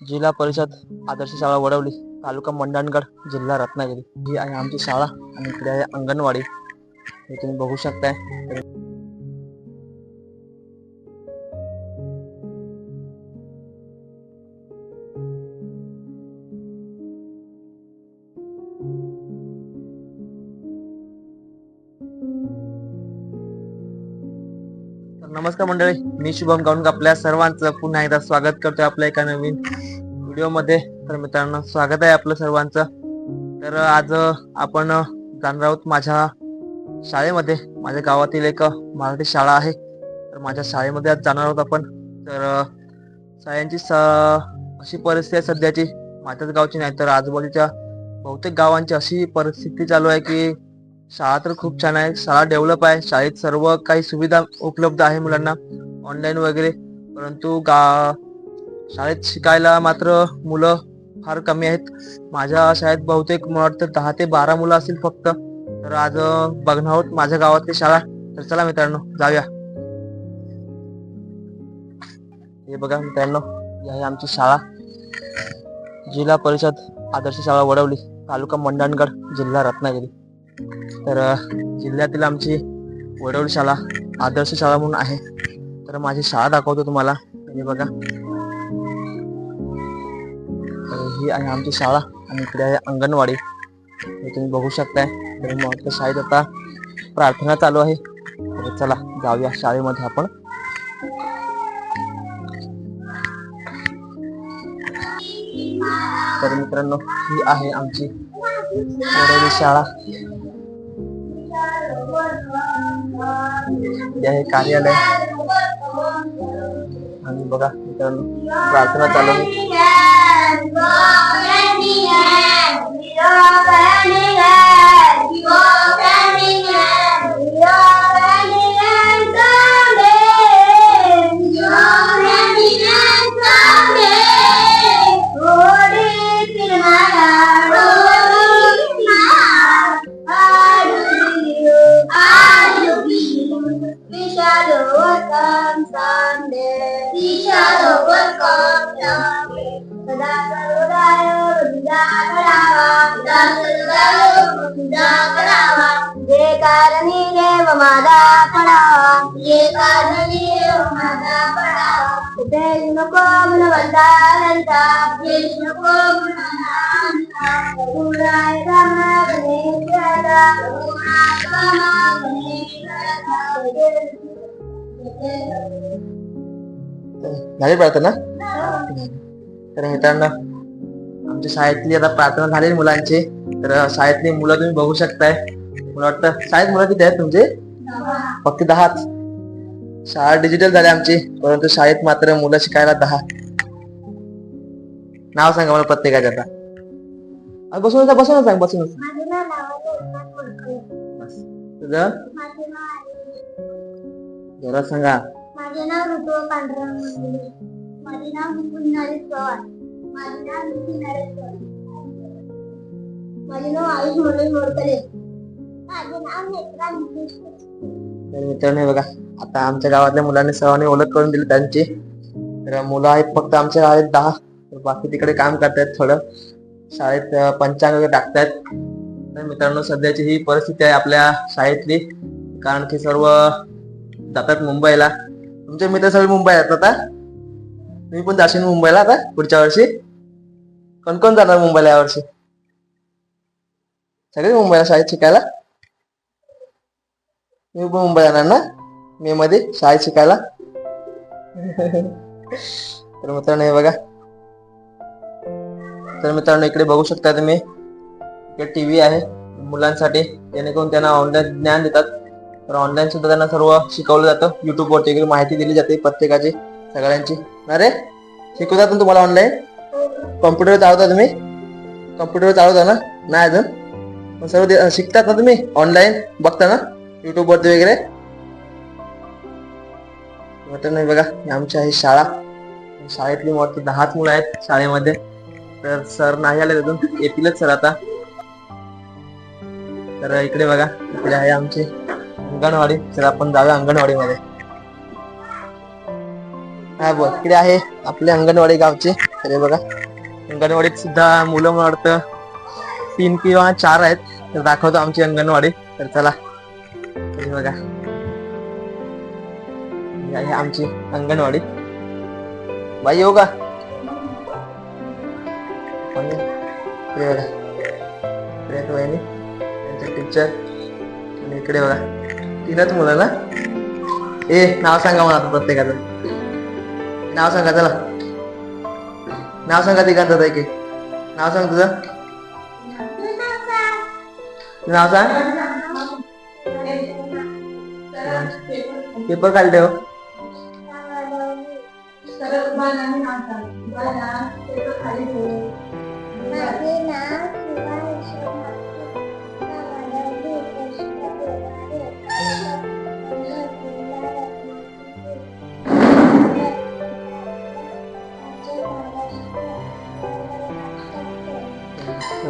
जिल्हा परिषद आदर्श शाळा वडवली तालुका मंडणगड जिल्हा रत्नागिरी. ही आहे आमची शाळा आणि इकडे आहे अंगणवाडी. हे तुम्ही बघू शकताय. नमस्कार मंडळी मी शुभम गाऊन आपल्या सर्वांचं पुन्हा एकदा स्वागत करतोय आपल्या एका नवीन व्हिडिओमध्ये. तर मित्रांनो स्वागत आहे आपलं सर्वांचं. तर आज आपण जाणार आहोत माझ्या शाळेमध्ये. माझ्या गावातील एक मराठी शाळा आहे. तर माझ्या शाळेमध्ये आज जाणार आहोत आपण. तर शाळांची स अशी परिस्थिती आहे सध्याची. माझ्याच गावची नाही तर आजूबाजूच्या बहुतेक गावांची अशी परिस्थिती चालू आहे की शाळा तर खूप छान आहे. शाळा डेव्हलप आहे. शाळेत सर्व काही सुविधा उपलब्ध आहे मुलांना. ऑनलाईन वगैरे. परंतु गा शाळेत शिकायला मात्र मुलं फार कमी आहेत. माझ्या शाळेत बहुतेक मला वाटतं दहा ते बारा मुलं असतील फक्त. तर आज बघणार आहोत माझ्या गावातली शाळा. तर चला मित्रांनो जाऊया. हे बघा मित्रांनो ही आहे आमची शाळा. जिल्हा परिषद आदर्श शाळा वडवली तालुका मंडणगड जिल्हा रत्नागिरी. तर जिल्ह्यातील आमची वडवली शाळा आदर्श शाळा म्हणून आहे. तर माझी शाळा दाखवतो तुम्हाला. हे बघा. तर ही आहे आमची शाळा आणि इकडे आहे अंगणवाडी. हे तुम्ही बघू शकताय. तर मग त्या शाळेत आता प्रार्थना चालू आहे. तर चला जाऊया शाळेमध्ये आपण. तर मित्रांनो ही आहे आमची वडवली शाळा. हे आहे कार्यालय. आणि बघा मित्रांनो प्रार्थना चालू करावा सदा सर्वदाय वृद्धा करावा जे कारणी देव माझा पडावा जे कारणी देव माझा पडावा कुठे नको गुणवंतानंता कुठे नको गुणवंतानंता करुणाय रामा गणेशाला करुणाय रामा गणेशाला झाली प्रार्थना तर मित्रांनो आमच्या शाळेतली आता प्रार्थना झाली मुलांची. तर शाळेतली मुलं तुम्ही बघू शकताय. मला वाटतं शाळेत मुलं किती आहेत तुमचे? फक्त दहाच. शाळा डिजिटल झाली आमची परंतु शाळेत मात्र मुलं शिकायला दहा. नाव सांगा मला प्रत्येकाचं आता. बसून बसून सांग बसून. तुझं. जरा सांगा. माझे नाव ऋतू पांढरा मुंडे. माझे नाव मुकुंद नरेश पवार. माझे नाव नितीन नरेश पवार. माझे नाव आयुष मनोज मोरकरे माझे नाव नेत्रा नितीश तर मित्रांनो बघा आता आमच्या गावातल्या मुलांनी सर्वांनी ओळख करून दिली त्यांची. तर मुलं आहेत फक्त आमच्या शाळेत दहा. तर बाकी तिकडे काम करतायत थोडं. शाळेत पंचांग वगैरे टाकतायत. तर मित्रांनो सध्याची ही परिस्थिती आहे आपल्या शाळेतली. कारण की सर्व जातात मुंबईला. तुमचे मित्र सगळे मुंबई येतात आता. मी पण जाशील मुंबईला आता पुढच्या वर्षी. कोण कोण जाणार मुंबईला यावर्षी सगळे मुंबईला शाळेत शिकायला? मी पण मुंबई जाणार ना? मे मध्ये शाळेत शिकायला. तर मित्रांनो हे बघा. तर मित्रांनो इकडे बघू शकता तुम्ही. इकडे टीव्ही आहे मुलांसाठी. जेणेकरून त्यांना ऑनलाईन ज्ञान देतात. तर ऑनलाईन सुद्धा त्यांना सर्व शिकवलं जातं. युट्यूब वरती वगैरे माहिती दिली जाते प्रत्येकाची सगळ्यांची. अरे शिकवतात ना तुम्हाला ऑनलाईन कॉम्प्युटर चालवता तुम्ही? कम्प्युटर चालवता ना? नाही अजून? पण सर्व शिकतात ना तुम्ही ऑनलाईन बघता ना? युट्यूब वरती वगैरे? वाटत नाही बघा ही आमची आहे शाळा. शाळेतली मोठी दहाच मुलं आहेत शाळेमध्ये. तर सर नाही आले अजून. येतीलच सर आता. तर इकडे बघा इकडे आहे आमची. अंगणवाडी. तर आपण जाऊया अंगणवाडीमध्ये. हा बोल. इकडे आहे आपले अंगणवाडी गावचे. अरे बघा. अंगणवाडीत सुद्धा मुलं मला वाटतं तीन किंवा चार आहेत. तर दाखवतो आमची अंगणवाडी. तर चला. हे बघा. आहे आमची अंगणवाडी. बाई येऊ का? इकडे बघा. इकडे त्यांचे टीचर आणि इकडे बघा. तीनच मुलं ना ए नाव सांगा मला आता प्रत्येकाचं. नाव सांगा चला. नाव सांगा तिघांचं एक एक नाव सांग तुझं. नाव सांग. पेपर काढले हो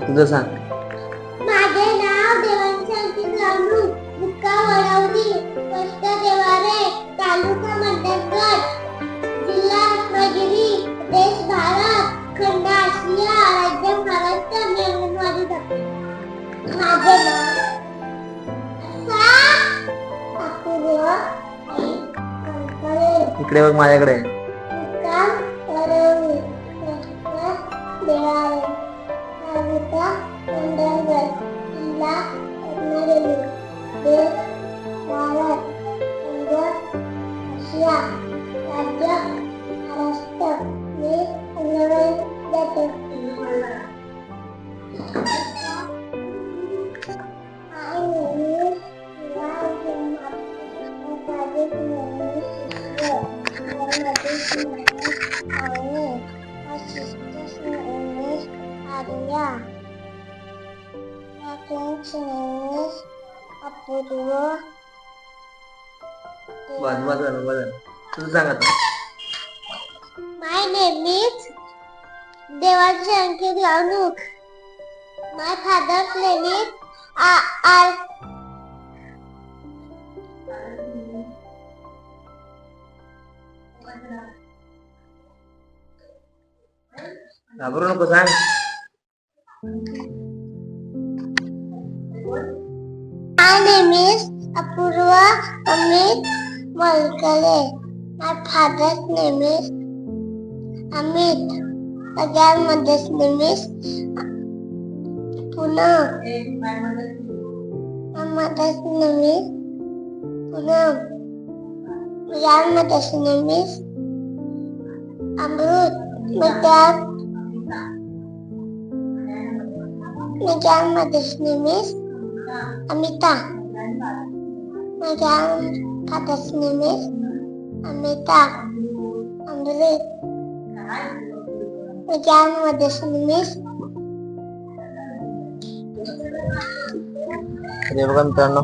तुझं सांग. माझे नाव अंकित रामू मुक्का वडवली पोस्ट देवारे तालुका मंडणगड जिल्हा रत्नागिरी देश भारत. खंड आशिया राज्य महाराष्ट्र मी अंगणवाडी माझे नाव इकडे बघ माझ्याकडे. देवारे. तालुका मंडणगड जिल्हा रत्नागिरी देश भारत खंड आशिया राज्य महाराष्ट्र मी अंगणवाडीत जाते Is Apurva. बस बस झालं झालं तुझं सांग आता name is Devanshi Ankit Ranuk. My father's name is A- Ar. घाबरू नको सांग is Apurva Amit Malkale. My father's name is Amit. My grandmother's name is Poonam. My mother's name is Poonam. My grandmother's name is Amrut. My dad. My grandmother's name is Amita. My grandfather's name is Amita. Amrit. My grandmother's name is तर हे बघा मित्रांनो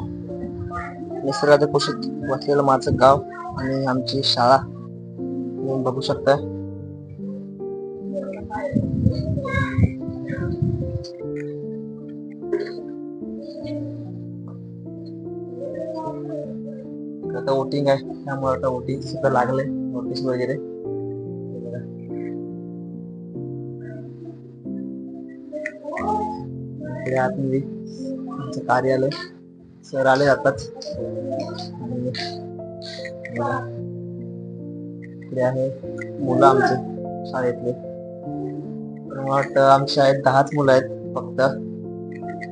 निसर्गाच्या कुशीत वसलेलं माझं गाव आणि आमची शाळा तुम्ही बघू शकता आता वोटिंग आहे त्यामुळे आता वोटिंग सुद्धा लागले नोटीस वगैरे. आतमध्ये आमचं कार्यालय. सर आले जातात इकडे आहे मुलं आमचे शाळेतले. तर मला वाटतं आमच्या शाळेत दहाच मुलं आहेत फक्त.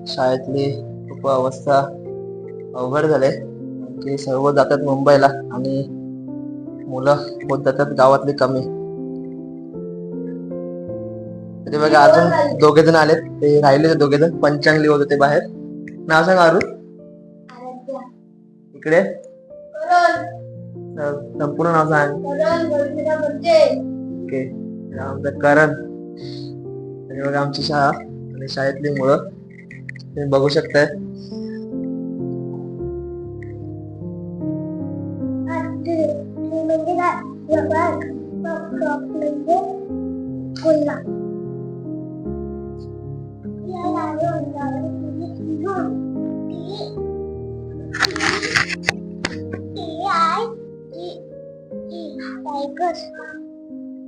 शाळेतली खूप अवस्था अवघड झाले की सर्व जातात मुंबईला आणि मुलं होत जातात गावातली कमी. तरी बघा अजून दोघे जण आलेत. ते राहिले दोघे जण. पंचांगली होत होते बाहेर. नाव सांग अरुण. इकडे. संपूर्ण नाव सांग. हे आमचं करण. आणि बघा आमची शाळा आणि शाळेतली मुलं. तुम्ही बघू शकताय. या लाडू अंगावर तुम्ही घेऊन ती- ती- ती आहे ती- ती टायगर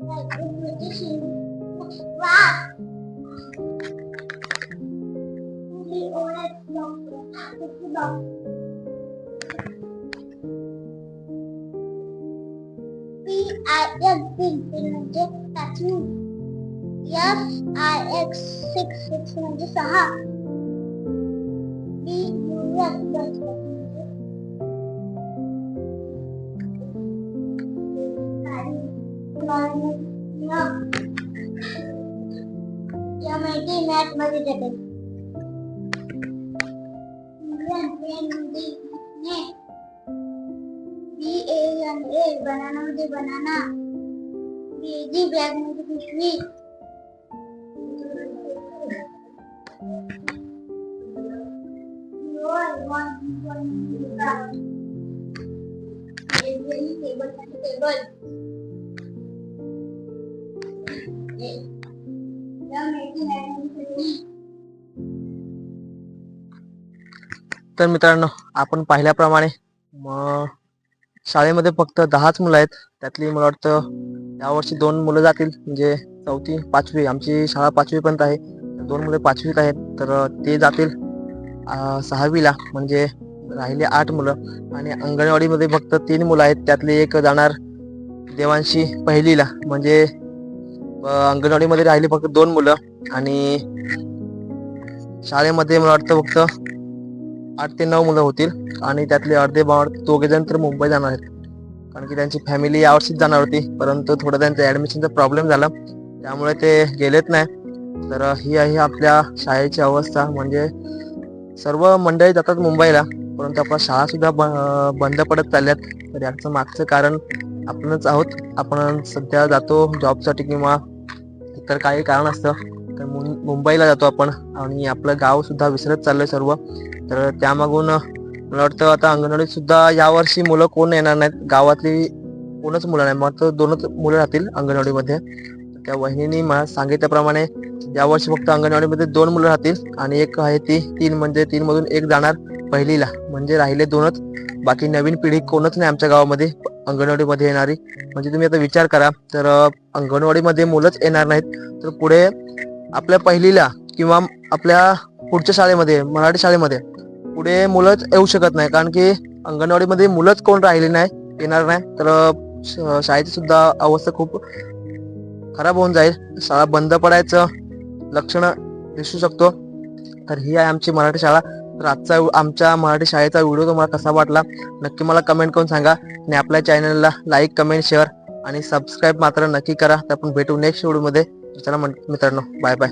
टायगर म्हणजे सिंह वाघ F I X six six म्हणजे सहा. बी यू एस बस या माहिती मॅथमध्ये देते B A N A banana मध्ये बनाना बेजी बॅगमध्ये पिशवी टेबल टेबल तर मित्रांनो आपण पाहिल्याप्रमाणे मग शाळेमध्ये फक्त दहाच मुलं आहेत. त्यातली मला वाटतं यावर्षी दोन मुलं जातील. म्हणजे चौथी पाचवी आमची शाळा पाचवीपर्यंत आहे. दोन मुलं पाचवीत आहेत तर ते जातील सहावीला. म्हणजे राहिले आठ मुलं. आणि अंगणवाडीमध्ये फक्त तीन मुलं आहेत. त्यातली एक जाणार देवांशी पहिलीला. म्हणजे अंगणवाडीमध्ये राहिली फक्त दोन मुलं. आणि शाळेमध्ये मला वाटतं फक्त आठ ते नऊ मुलं होतील. आणि त्यातले अर्धे बाळ दोघे जण तर मुंबई जाणार आहेत. कारण की त्यांची फॅमिली यावर्षीच जाणार होती. परंतु थोडं त्यांचा ऍडमिशनचा प्रॉब्लेम झाला. त्यामुळे ते गेलेत नाही. तर ही आहे आपल्या शाळेची अवस्था. म्हणजे सर्व मंडळी जातात मुंबईला. परंतु आपल्या शाळा सुद्धा ब- बंद पडत चालल्यात. तर याचं मागचं कारण आपणच आहोत. आपण सध्या जातो जॉबसाठी किंवा इतर काही कारण असतं तर मुं- मुंबईला जातो आपण. आणि आपलं गाव सुद्धा विसरत चाललंय सर्व. तर त्यामागून मला वाटतं आता अंगणवाडीत सुद्धा यावर्षी मुलं कोण येणार नाहीत? गावातली कोणच मुलं नाही. मग तर दोनच मुलं राहतील अंगणवाडीमध्ये. त्या वहिनीने मला सांगितल्याप्रमाणे यावर्षी फक्त अंगणवाडीमध्ये दोन मुलं राहतील. आणि एक आहे ती तीन म्हणजे तीन मधून एक जाणार. पहिलीला. म्हणजे राहिले दोनच. बाकी नवीन पिढी कोणच नाही आमच्या गावामध्ये अंगणवाडीमध्ये येणारी. म्हणजे तुम्ही आता विचार करा तर अंगणवाडीमध्ये मुलंच येणार नाहीत. तर पुढे आपल्या पहिलीला किंवा आपल्या पुढच्या शाळेमध्ये मराठी शाळेमध्ये पुढे मुलंच येऊ शकत नाही. कारण की अंगणवाडीमध्ये मुलंच कोण राहिले नाही येणार नाही. तर श- शाळेची सुद्धा अवस्था खूप खराब होऊन जाईल. शाळा बंद पडायचं लक्षण दिसू शकतो. तर ही आहे आमची मराठी शाळा. तर आजचा आमच्या मराठी शाळेचा व्हिडिओ तुम्हाला कसा वाटला नक्की मला कमेंट करून सांगा. आणि आपल्या चॅनलला लाईक कमेंट शेअर आणि सबस्क्राईब मात्र नक्की करा. तर आपण भेटू नेक्स्ट व्हिडिओमध्ये चला म्हण- मित्रांनो बाय बाय